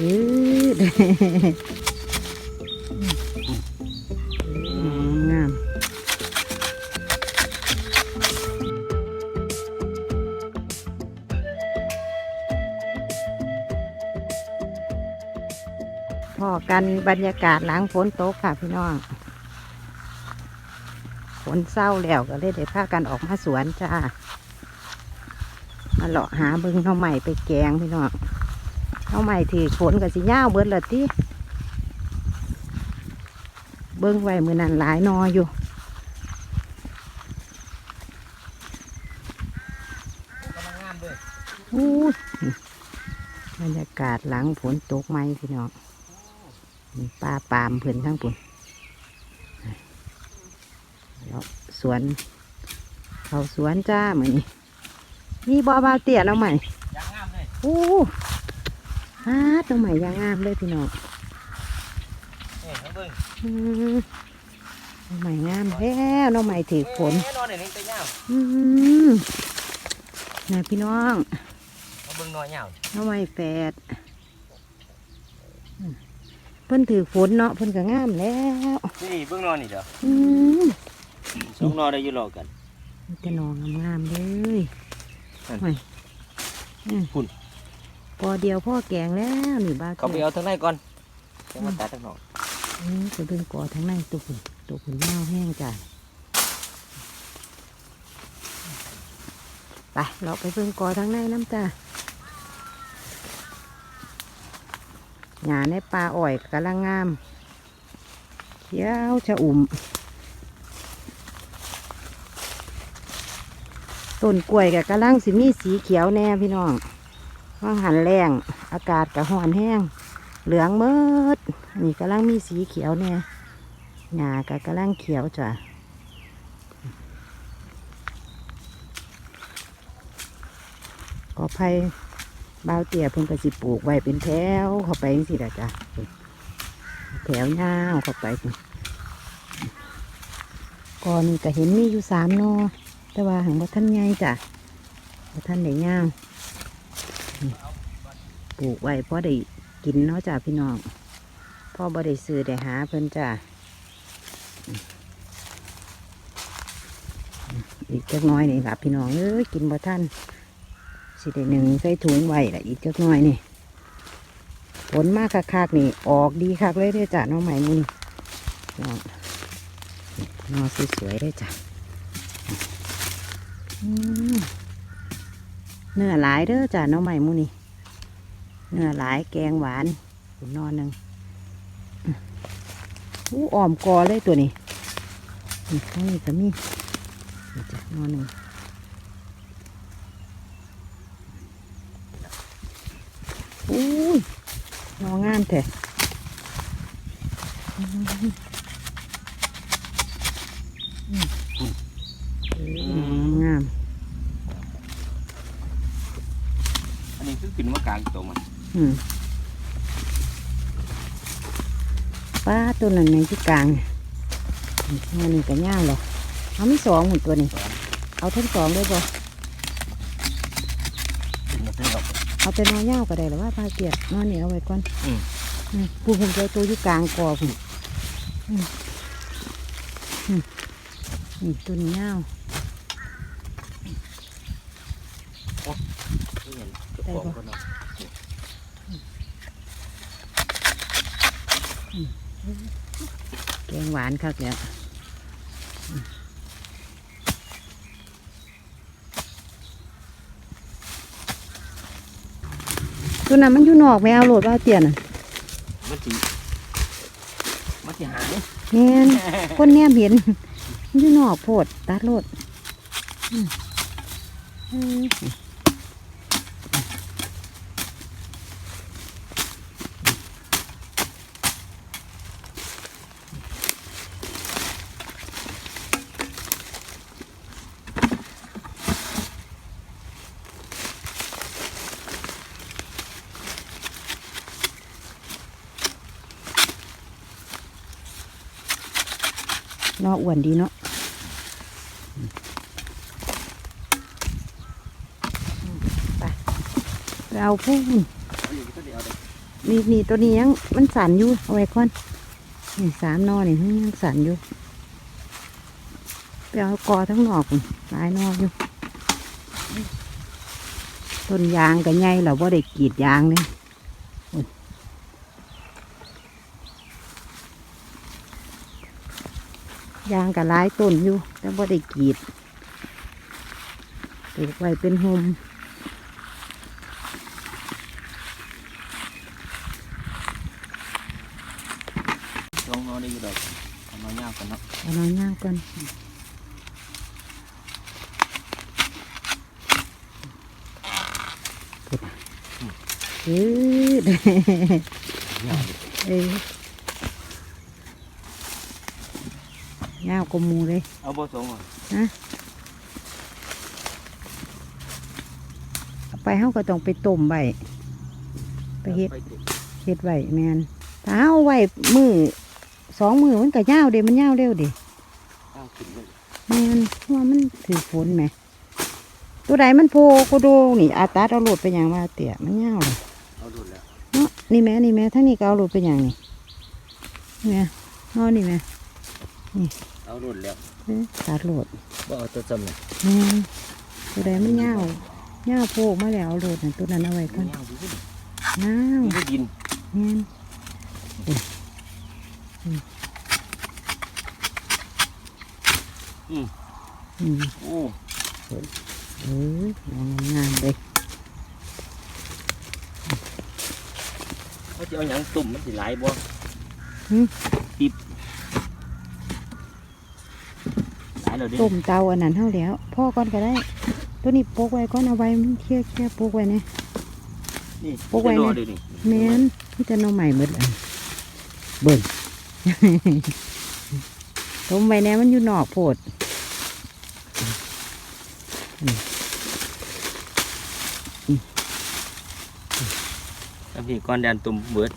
อืองามพอกันบรรยากาศหลังฝนตกค่ะพี่น้องฝนเศร้าแล้วก็เลยได้พากันออกมาสวนจ้ามาเลาะหาเบิ้งหน้องใหม่ไปแกงพี่น้อง หน้องใหม่ถือฝนกับสิย่าเบิดละที่เบิ้งไว้มือนันหลายนออยู่บรรยากาศหลังฝนตกไหมพี่น้องป้าปามเพื่อนทั้งปุ่นแล้วสวน เขาสวนจ้าเหมือนนี้นี่บอบาเตี้ยแล้วใหม่ยางงามเลยโอ้ ฮาตัวใหม่ยางงามเลยพี่น้องนี่ทั้งเบิ้งอืมน้องใหม่งามแล้วน้องใหม่ถือฝนแน่นอนเนี่ยนี่เป็นเงาอืมนะพี่น้องมาเบิ้งน้อยเงาน้องใหม่แฝดอืมเพิ่นถือฝนเนาะเพิ่นก็งามแล้วนี่เบิ้งนอนนี่เด้ออืมสองนอนได้อยู่รอกันมีแต่หนองงามๆเลยนั่นโอ้ยอืม พุ่นพอเดียวพ่อแกงแล้วนี่บ้าเขาไปเอาทั้งในก่อนจะมาตัดทั้งนอกอืมไปเบิ่งก่อทั้งในตัวฝุ่นตัวฝุ่นเน่าแห้งจ้ะไปเราไปเบิ่งก่อทั้งในน้ำจ้าหญ้าในป่าอ้อยกำลังงามเขียวชะอุ่มต้นกล้วยกับกำลังสิมีสีเขียวแน่พี่น้อง ว่างหันแรงอากาศกับหอนแห้ง เหลืองเมิดนี่กำลังมีสีเขียวแน่หญ้ากับกำลังเขียวจ้ะกอไผ่บาวเตี่ยเพิ่นก็สิปลูกไว้เป็นแถวเข้าไปสิละจ้ะแถวยาวเข้าไปก่อนก็เห็นมีอยู่สามนอแต่ว่าหังว่าท่านใหญ่จ้ะว่าท่านได้ย่างนี่ ปลูกไว้เพราะได้กินเนาะจ้ะพี่น้องพ่อบ่ได้ซื้อได้หาเพิ่นจ้ะอีกจักน้อยนี่ล่ะพี่น้องเอ้ยกินบ่ท่านสิได้หนึ่งใส่ถุงไว้ละอีกจักน้อยนี่ผลมากคักๆนี่ออกดีคักเลยเด้จ้ะน้องใหม่นี่น้องนอสวยๆได้จ้ะอืม เนื้อหลายเด้อจ้ะน้องใหม่มูนี่เนื้อหลายแกงหวานขุนนอนหนึ่งอู้อ่อมกอเลยตัวนี้นี่ข้างนี้ก็มีนี่จ้ะนอนหนึ่งอู้ยนองามแท้อืมอืมอืมงาม อันนี้คือขึ้น มากลางตัวมันอืมป้าตัวนั้นในที่กลางเนี่ยนี่อันนี้ก็ย่างหรอกเอามีสองหุ่นตัวนี้เอาทั้งสองเลยบ่ขึ้นมาถึงดอกเอาแต่นอย่าวก็ได้หรือว่าปลาเกียดนอนนี่เอาไว้ก่อนอืมอืมปูผมจะตัวอยู่กลางกอผมอืมอืมนี่ตัวนี้ย่าว นี่เห็นเจ้าของคนเนาะแกงหวานครับเนี่ยตัวนั้นมันอยู่นอกไม่เอาโหลดว่าเตียนอะมันสิมันสิหายแม่นคนแนมเห็นมันอยู่นอกโพดตัดโลดอืม นออ้วนดีเนาะไปเอาพุ่งนี่นี่ตัวนี้ยังมันสั่นอยู่เอาไว้ก่อนนี่สามนอนี่มันยังสั่นอยู่ไปเอากอทั้งหนอกหลายนอกอยู่ต้นยางกับไงเราว่ได้กรีดยางเลยพุ่น ยางกับหลายต้นอยู่ แต่ว่าได้กรีดปลูกไว้เป็นโฮมลองนอนได้อยู่ดอกเอามายากกันเนาะเอาน้อยย่างก่อนเออยากเออ เงาวกว่าหมูเลย เอาบ่สงอะเอาไปเฮาก็ต้องไปต้มไว้ไปเฮ็ดไปติเฮ็ดไว้แมนถ้าเฮาไว้มือสองมือมันก็ยาวเด้มันยาวเร็วเด้เอาขึ้นเลยแมนเพราะว่ามันถือฝนไหม ตัวใดมันโพโกโดนี่อาตัดเอาโหลดไปอย่างว่าเตี่ยมันยาวเลยเอาดุดแล้วเนาะนี่แม่นี่แม่ทั้งนี้ก็เอาโหลดไปอย่างนี่นี่แม่เนาะนี่แม่ เอาดุดแล้วเอ้ยตัดโหลดบ่เอาตัวจำเลยแม่นตัวใดมันยาวยาวโพกมาแล้วเอาโหลดนั่นตัวนั้นเอาไว้ก่อนยากดีขึ้นยาวมีได้ดินแม่นอืมอืมโอ้เอ้ยงามๆเลยเขาจะเอาหยังตุ่มมันสิหลายบ่ หึ ติบหลาย แล้วเด้ต้มเตาอันนั้นเท่าแล้วพ่อก่อนก็ได้ ตัวนี้โปกไว้ก่อนเอาไว้มันเคี่ยวเคี่ยวโปกไว้เนี่ย นี่ปลูกไว้จะรเนี่อยเดี๋ยวนี้แม่นพี่จะน้องใหม่หมดเลยเบิ่ง ต้มไว้แน่มันอยู่นอกโพดอันนี้ก้อนแดนตุ่มเบิด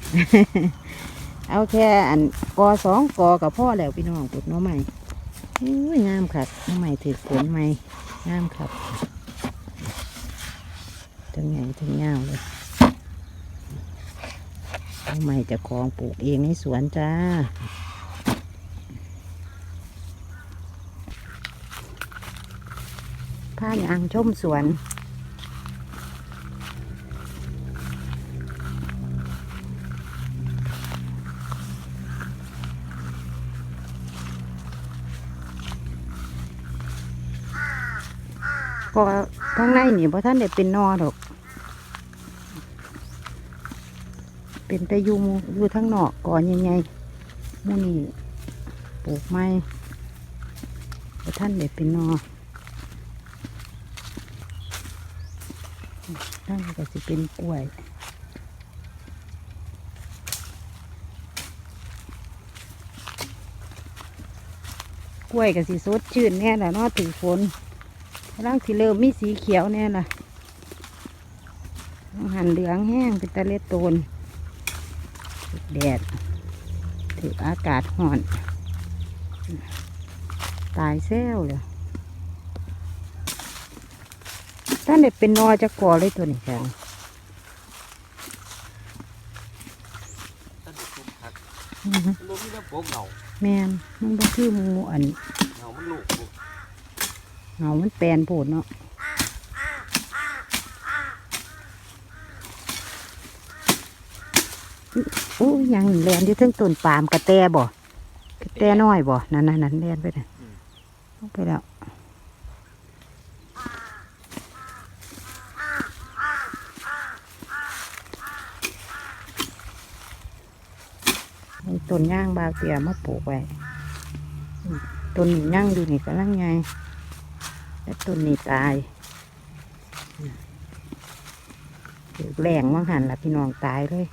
เอาแค่อันกอสองกอกับพ่อแล้วพี่น้องปลูกหน้องใหม่ อุ้ยงามครับใหม่ถือผลใหม่งามครับทั้งใหญ่ทั้งยาวเลยหน้องใหม่จะคลองปลูกเองในสวนจ้าผ้ายางชมสวน ก็ข้างในนี่เพราะท่านได้เป็นนอดอก เป็นแต่ยูมูอยู่ทั้งนอกก่อนยังไงมูนี่ปลูกไม้เพราะท่านได้เป็นนอท่านก็จะเป็นกล้วยกล้วยก็สิสดชื่นแน่แหละนอถือฝน ร่างสีเริ่มมีสีเขียวแน่ล่ะต้องหันเหลืองแห้งเป็นตะเลดโตนถูกแดดถืออากาศห่อน ตายเซลเลยท่านเด็ดเป็นนอจะก่อเลยตัวนี้จ้ะต้นตุ่มผักอือฮึมันบ่มีน้ำโปกเหงาแมนมันบ่คือหมูอันเหงามันลูกบ่ เหงามันแปลนผดเนาะโอ้ยังแลนอยู่ทั้งต้นปาล์มกระแตบ่กระแตน้อยบ่นั่นนั่นนั่นแลนไปน่ะลงไปแล้วต้นย่างบาวเตียมาปลูกไว้ต้นนี้ย่างอยู่นี่กำลังไง แต่ต้นนี้ตายถือแรงว่างหันละพี่น้องตายเลย